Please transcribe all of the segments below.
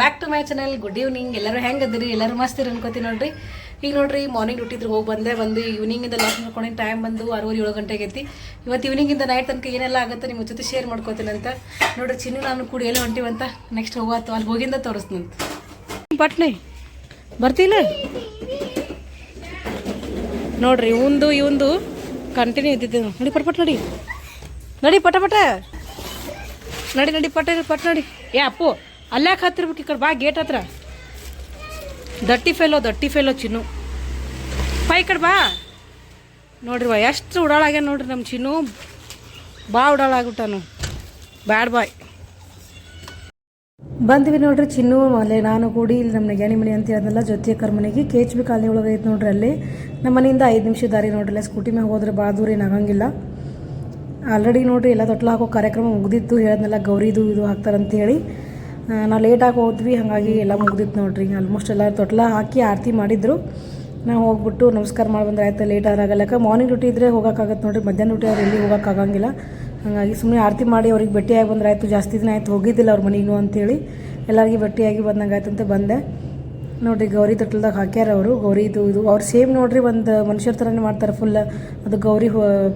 Back to my channel good evening ಎಲ್ಲರೂ ಹೆಂಗೆ ಅದಿರಿ ಎಲ್ಲರೂ ಮಸ್ತ್ ಅನ್ಕೋತೀನಿ ನೋಡ್ರಿ. ಈಗ ನೋಡ್ರಿ ಮಾರ್ನಿಂಗ್ ಡ್ಯೂಟಿದ್ರೆ ಹೋಗಿ ಬಂದೆ. ಬಂದು ಈವ್ನಿಂಗಿಂದ ಲಾಸ್ಟ್ ಮಾಡ್ಕೊಂಡು ಟೈಮ್ ಬಂದು ಆರೂವರೆ ಏಳು ಗಂಟೆಗೆ ಐತಿ. ಇವತ್ತು ಈವ್ನಿಂಗಿಂದ ನೈಟ್ ತನಕ ಏನೆಲ್ಲ ಆಗುತ್ತೆ ನಿಮ್ಮ ಜೊತೆ ಶೇರ್ ಮಾಡ್ಕೋತೀನಿ ಅಂತ. ನೋಡ್ರಿ, ಚಿನ್ನು ನಾನು ಕೂಡ ಎಲ್ಲ ಹೊಂಟಿವಂತ ನೆಕ್ಸ್ಟ್ ಹೋಗತ್ತು ಅಲ್ಲಿ ಹೋಗಿಂದ ತೋರಿಸ್ನಂತ ಪಟ್ನೆ? ಬರ್ತಿಲ್ಲ ನೋಡ್ರಿ ಇವಂದು ಇವಂದು ಕಂಟಿನ್ಯೂ ಇದ್ದಿದ್ದು ನೋಡಿ. ಪಟ್ ನೋಡಿ. ನಡಿ ಪಟ ಪಟ ನಡಿ ನಡಿ ಪಟ ಪಟ್ ನೋಡಿ. ಏ, ಅಪ್ಪು. ಅಲ್ಲಾಕೆ ಹತ್ತಿರ್ಬೇಕು ಈ ಕಡೆ. ಬಾ ಗೇಟ್ ಹತ್ರ. ದಟ್ಟಿ ಫೇಲೋ ದಟ್ಟಿ ಫೇಲೋ ಚಿನ್ನು. ಬಾಯ್ ಈ ಕಡೆ ಬಾ. ನೋಡ್ರಿ ಬಾ, ಎಷ್ಟು ಉಡಾಳಾಗ್ಯಾನ ನೋಡ್ರಿ ನಮ್ಮ ಚಿನ್ನು. ಬಾ ಉಡಾಳಾಗ್ಬಿಟ್ಟಾನು ಬ್ಯಾಡ್ ಬಾಯ್. ಬಂದ್ವಿ ನೋಡ್ರಿ ಚಿನ್ನು ಅಲ್ಲೇ ನಾನು ಕೂಡಿ ಇಲ್ಲಿ ನಮ್ಮ ನೆಗ್ಯಾನಿ ಮನೆ ಅಂತ ಹೇಳಿದ್ನಲ್ಲ ಜೊತೆ ಕರ್ಮನೆಗೆ ಕೆ ಎಚ್ ಬಿ ಕಾಲನಿ ಒಳಗೆ ಐತೆ ನೋಡ್ರಿ ಅಲ್ಲಿ. ನಮ್ಮ ಮನೆಯಿಂದ ಐದು ನಿಮಿಷ ದಾರಿ ನೋಡ್ರಿ ಸ್ಕೂಟಿ ಮ್ಯಾಗ ಹೋದ್ರೆ ಭಾಳ ದೂರ ಏನಾಗಂಗಿಲ್ಲ ಆಲ್ರೆಡಿ ನೋಡ್ರಿ ಎಲ್ಲ ತೊಟ್ಲ ಹಾಕೋ ಕಾರ್ಯಕ್ರಮ ಮುಗಿದಿತ್ತು. ಹೇಳಿದ್ನಲ್ಲ ಗೌರಿದು ಇದು ಹಾಕ್ತಾರಂತೇಳಿ ನಾವು ಲೇಟಾಗಿ ಹೋದ್ವಿ, ಹಾಗಾಗಿ ಎಲ್ಲ ಮುಗ್ದಿತ್ತು ನೋಡ್ರಿ. ಆಲ್ಮೋಸ್ಟ್ ಎಲ್ಲ ತೊಟ್ಲ ಹಾಕಿ ಆರತಿ ಮಾಡಿದ್ರು. ನಾವು ಹೋಗ್ಬಿಟ್ಟು ನಮಸ್ಕಾರ ಮಾಡಿ ಬಂದ್ರೆ ಆಯ್ತು ಲೇಟ್ ಆದಾಗಲ್ಲಕ ಮಾರ್ನಿಂಗ್ ಡ್ಯೂಟಿ ಇದ್ದರೆ ಹೋಗೋಕ್ಕಾಗತ್ತೆ ನೋಡ್ರಿ, ಮಧ್ಯಾಹ್ನ ಡ್ಯೂಟಿ ಅವ್ರು ಎಲ್ಲಿ ಹೋಗೋಕ್ಕಾಗಂಗಿಲ್ಲ. ಹಾಗಾಗಿ ಸುಮ್ಮನೆ ಆರತಿ ಮಾಡಿ ಅವ್ರಿಗೆ ಭೇಟಿಯಾಗಿ ಬಂದ್ರೆ ಆಯಿತು ಜಾಸ್ತಿ ದಿನ ಆಯ್ತು ಹೋಗಿದ್ದಿಲ್ಲ ಅವ್ರ ಮನೆಗೂ ಅಂತೇಳಿ. ಎಲ್ಲರಿಗೆ ಭೇಟಿಯಾಗಿ ಬಂದಂಗೆ ಆಯ್ತು ಅಂತ ಬಂದೆ. ನೋಡ್ರಿ, ಗೌರಿ ತೊಟ್ಲದಾಗ ಹಾಕ್ಯಾರ ಅವರು. ಗೌರಿ ಇದು ಅವ್ರು ಸೇಮ್ ನೋಡ್ರಿ ಒಂದು ಮನುಷ್ಯರ ಥರನೇ ಮಾಡ್ತಾರೆ ಫುಲ್ ಅದು ಗೌರಿ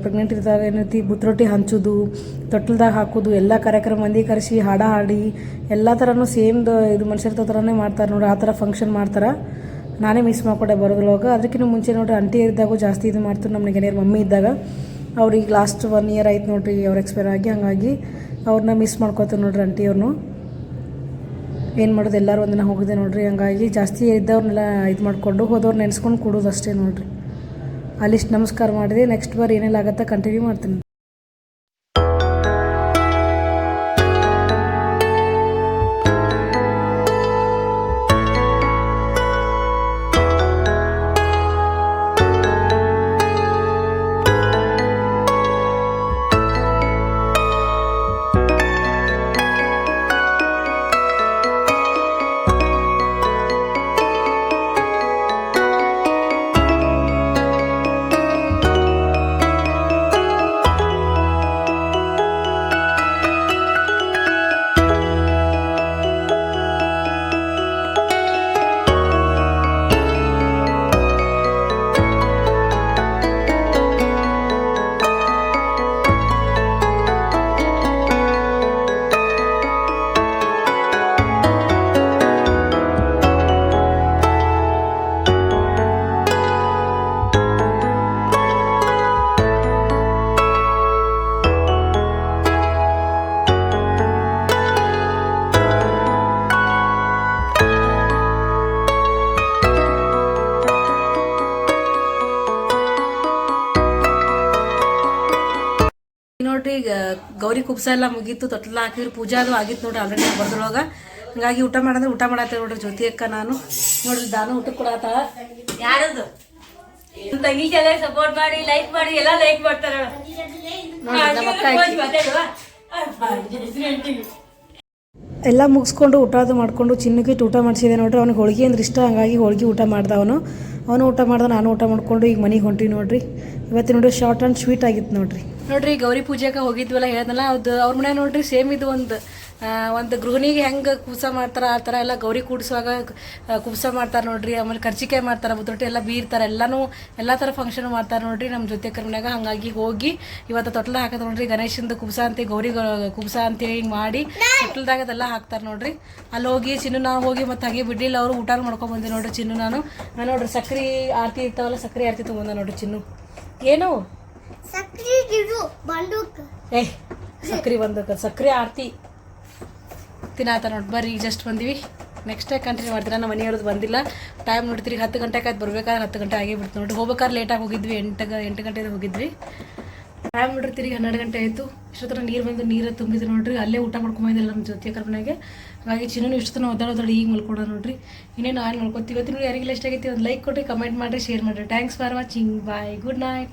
ಪ್ರೆಗ್ನೆಂಟ್ ಇದ್ದಾಗ ಏನೈತಿ ಬುತ್ರೊಟ್ಟಿ ಹಂಚೋದು, ತೊಟ್ಟಲ್ದಾಗ ಹಾಕೋದು, ಎಲ್ಲ ಕಾರ್ಯಕ್ರಮ ಮಂದಿ ಕರೆಸಿ, ಹಾಡ ಹಾಡಿ, ಎಲ್ಲ ಥರನೂ ಸೇಮ್ ಇದು ಮನುಷ್ಯರ ಥರನೇ ಮಾಡ್ತಾರೆ ನೋಡ್ರಿ, ಆ ಥರ ಫಂಕ್ಷನ್ ಮಾಡ್ತಾರೆ. ನಾನೇ ಮಿಸ್ ಮಾಡ್ಕೊಂಡೆ ಬರೋದ್ರೊಳಗೆ. ಅದಕ್ಕಿಂತ ಮುಂಚೆ ನೋಡ್ರಿ ಆಂಟಿ ಇದ್ದಾಗೂ ಜಾಸ್ತಿ ಇದು ಮಾಡ್ತಾರೆ ನಮ್ಮ ಮಮ್ಮಿ ಇದ್ದಾಗ. ಅವ್ರಿಗೆ ಲಾಸ್ಟ್ ಒನ್ ಇಯರ್ ಆಯ್ತು ನೋಡ್ರಿ, ಅವ್ರು ಎಕ್ಸ್ಪೈರ್ ಆಗಿ, ಹಾಗಾಗಿ ಅವ್ರನ್ನ ಮಿಸ್ ಮಾಡ್ಕೋತಾರೆ ನೋಡ್ರಿ ಆಂಟಿ ಅವ್ರನ್ನು ಏನು ಮಾಡೋದು? ಎಲ್ಲರೂ ಒಂದಿನ ಹೋಗಿದೆ ನೋಡ್ರಿ. ಹಂಗಾಗಿ ಜಾಸ್ತಿ ಇದ್ದವ್ರನ್ನೆಲ್ಲ ಇದು ಮಾಡಿಕೊಂಡು ಹೋದವ್ರು ನೆನೆಸ್ಕೊಂಡು ಕೊಡೋದು ಅಷ್ಟೇ ನೋಡ್ರಿ. ಅಲ್ಲಿಷ್ಟು ನಮಸ್ಕಾರ ಮಾಡಿದೆ. ನೆಕ್ಸ್ಟ್ ಬಾರ್ ಏನೆಲ್ಲ ಆಗುತ್ತೆ ಕಂಟಿನ್ಯೂ ಮಾಡ್ತೀನಿ. ಈಗ ಗೌರಿ ಕುಪ್ಸ ಎಲ್ಲ ಮುಗೀತು ತೊಟ್ಲ ಹಾಕಿದ್ರು ಪೂಜಾ ಅದು ಆಗಿತ್ತು ನೋಡ್ರಿ ಆಲ್ರೆಡಿ ಬರ್ದ್ರೊಳಗ. ಹಂಗಾಗಿ ಊಟ ಮಾಡಂದ್ರೆ ಊಟ ಮಾಡತ್ತೆ ನೋಡ್ರಿ ಜ್ಯೋತಿ ಅಕ್ಕ ನಾನು. ನೋಡ್ರಿ ದಾನು ಊಟ ಕೊಡತ್ತ ಯಾರದು? ಸಪೋರ್ಟ್ ಮಾಡಿ ಲೈಕ್ ಮಾಡಿ ಎಲ್ಲ ಲೈಕ್ ಮಾಡ್ತಾರೆ. ನೋಡ್ರಿ ನಮ್ಮ ಅಕ್ಕ ಎಲ್ಲ ಮುಗಿಸ್ಕೊಂಡು ಊಟ ಅದು ಮಾಡ್ಕೊಂಡು ಚಿನ್ನಕ್ಕಿಟ್ಟು ಊಟ ಮಾಡಿಸಿದೆ ನೋಡ್ರಿ. ಅವ್ನಿಗೆ ಹೋಳಿಗೆ ಅಂದ್ರೆ ಇಷ್ಟ ಹಂಗಾಗಿ ಹೋಳಿಗೆ ಊಟ ಮಾಡ್ದ ಅವನು. ಅವನು ಊಟ ಮಾಡ್ದ ನಾನು ಊಟ ಮಾಡ್ಕೊಂಡು ಈಗ ಮನೆಗೆ ಹೊಂಟಿ ನೋಡ್ರಿ. ಇವತ್ತು ನೋಡ್ರಿ ಶಾರ್ಟ್ ಆ್ಯಂಡ್ ಸ್ವೀಟ್ ಆಗಿತ್ತು ನೋಡ್ರಿ. ನೋಡ್ರಿ, ಗೌರಿ ಪೂಜೆಗೆ ಹೋಗಿದ್ವಲ್ಲ ಹೇಳ್ದಲ್ಲ ಅದು ಅವ್ರ ಮನೆ ನೋಡ್ರಿ ಸೇಮ್ ಇದು ಒಂದು ಒಂದು ಗೃಹಿಣಿಗೆ ಹೆಂಗೆ ಕುಬ್ಸ ಮಾಡ್ತಾರ, ಆ ಥರ ಎಲ್ಲ ಗೌರಿ ಕೂಡಿಸುವಾಗ ಕುಬ್ಸ ಮಾಡ್ತಾರೆ ನೋಡ್ರಿ, ಆಮೇಲೆ ಕರ್ಚಿಕಾಯಿ ಮಾಡ್ತಾರೆ ಬುದ್ರೊಟ್ಟಿ ಎಲ್ಲ ಬೀರ್ತಾರೆ, ಎಲ್ಲನೂ ಎಲ್ಲ ಥರ ಫಂಕ್ಷನ್ ಮಾಡ್ತಾರೆ ನೋಡ್ರಿ ನಮ್ಮ ಜೊತೆ ಕರ್ಮನ್ಯಾಗ ಹಾಗಾಗಿ ಹೋಗಿ ಇವತ್ತು ತೊಟ್ಲ ಹಾಕೋದು ನೋಡ್ರಿ, ಗಣೇಶಂದು ಕುಬ್ಸ ಅಂತ, ಗೌರಿ ಕುಬ್ಸ ಅಂತೇಳಿ ಹಿಂಗೆ ಮಾಡಿ ತೊಟ್ಲದಾಗ ಅದೆಲ್ಲ ಹಾಕ್ತಾರೆ ನೋಡ್ರಿ. ಅಲ್ಲಿ ಹೋಗಿ ಚಿನ್ನು ನಾವು ಹೋಗಿ ಮತ್ತೆ ಹಾಗೆ ಬಿಡ್ಲಿಲ್ಲ, ಅವರು ಊಟ ಮಾಡ್ಕೊಂಡು ಬಂದೆ ನೋಡ್ರಿ ಚಿನ್ನು ನಾನು. ನಾನು ನೋಡ್ರಿ ಸಕ್ರೆ ಆರತಿ ಇರ್ತಾವಲ್ಲ, ಸಕ್ರೆ ಆರತಿ ತೊಗೊಂಡ ನೋಡ್ರಿ ಚಿನ್ನು. ಏನು? ಸಕ್ರಿ ಗಿಡು ಬಂಡೂಕ. ಸಕ್ರೆ ಒಂದು ಸಕ್ರೆ ಆರತಿ. ತಿನ್ನಾತ ನೋಡಿ, ಬರ್ರಿ ಜಸ್ಟ್ ಬಂದಿವಿ. ನೆಕ್ಸ್ಟ್ ಕಂಟಿನ್ಯೂ ಮಾಡ್ತೀರ? ನಮ್ಮ ಮನೆಯವ್ರದ್ದು ಬಂದಿಲ್ಲ. ಟೈಮ್ ನೋಡ್ತೀರಿ, ಹತ್ತು ಗಂಟೆಗೆ ಆಯ್ತು. ಬರ್ಬೇಕಾದ್ರೆ ಹತ್ತು ಗಂಟೆ ಆಗೇ ಬಿಡ್ತು ನೋಡಿ. ಹೋಗ್ಬೇಕಾದ್ರೆ ಲೇಟಾಗಿ ಹೋಗಿದ್ವಿ. ಎಂಟು ಎಂಟು ಗಂಟೆಗೆ ಹೋಗಿದ್ವಿ. ಟೈಮ್ ನೋಡಿರ್ತೀರಿ ಹನ್ನೆರಡು ಗಂಟೆ ಆಯಿತು. ಇಷ್ಟೊತ್ತರ ನೀರು ಬಂದು ನೀರು ತುಂಬಿದ್ರು ನೋಡ್ರಿ. ಅಲ್ಲೇ ಊಟ ಮಾಡ್ಕೊಂಬಂದಿಲ್ಲ ನಮ್ಮ ಜೊತೆ ಕರ್ಮನೆಗೆ ಹಾಗಾಗಿ ಚಿನ್ನೂ ಇಷ್ಟೊತ್ತನ ಒದ್ದಾಡೋದಾಡಿ ಈಗ ಮಲ್ಕೊಡೋ ನೋಡ್ರಿ. ಇನ್ನೇನು ಆನ್ ಮಾಡ್ಕೊತೀವಿ ಇವತ್ತಿನ ಯಾರಿಗೆಲ್ಲ ಇಷ್ಟ ಆಗೈತಿ, ಒಂದು ಲೈಕ್ ಕೊಟ್ಟು ಕಮೆಂಟ್ ಮಾಡಿರಿ ಶೇರ್ ಮಾಡಿರಿ. Thanks for watching bye good night